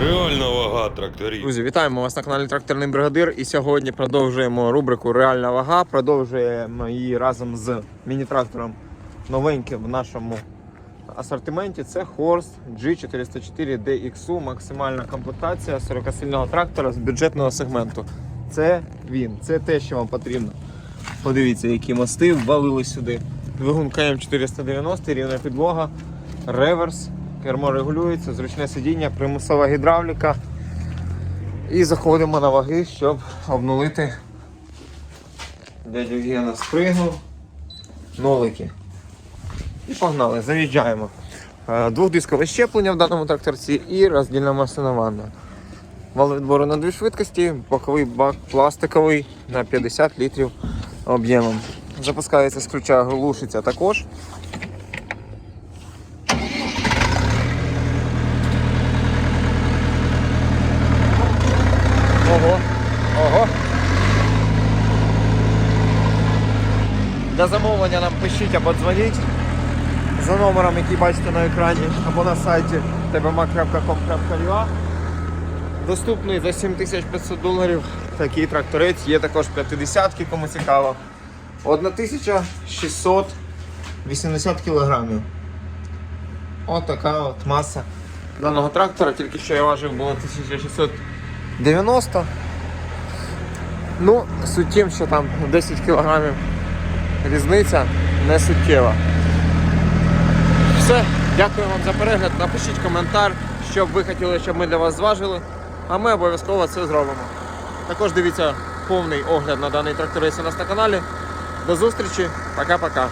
Реальна вага тракторів. Друзі, вітаємо вас на каналі Тракторний Бригадир. І сьогодні продовжуємо рубрику Реальна вага. Продовжуємо її разом з міні-трактором новеньким в нашому асортименті. Це Horst G404 DXU, максимальна комплектація 40-сильного трактора з бюджетного сегменту. Це він, це те, що вам потрібно. Подивіться, які мости ввалили сюди. Двигун КМ490, рівна підлога, реверс, кермо регулюється, зручне сидіння, примусова гідравліка. І заходимо на ваги, щоб обнулити. Дядю Гена спригнув. Нолики. І погнали, заїжджаємо. Е, Двохдискове щеплення в даному тракторці і роздільна масляна ванна. Вал відбору на дві швидкості, боковий бак пластиковий на 50 літрів об'ємом. Запускається з ключа, глушиться також. Ого, ого. Для замовлення нам пишіть або дзвоніть за номером, який бачите на екрані, або на сайті tbma.com.ua. Доступний за 7500 доларів. Такий тракторець. Є також 50-ки, кому цікаво. 1680 кілограмів. От така от маса даного трактора. Тільки що я важив було 1690. Ну, суть тим, що там 10 кілограмів різниця не суттєва. Все, дякую вам за перегляд. Напишіть коментар, що б ви хотіли, щоб ми для вас зважили, а ми обов'язково це зробимо. Також дивіться повний огляд на даний тракторець у нас на каналі. До зустрічі, пока-пока.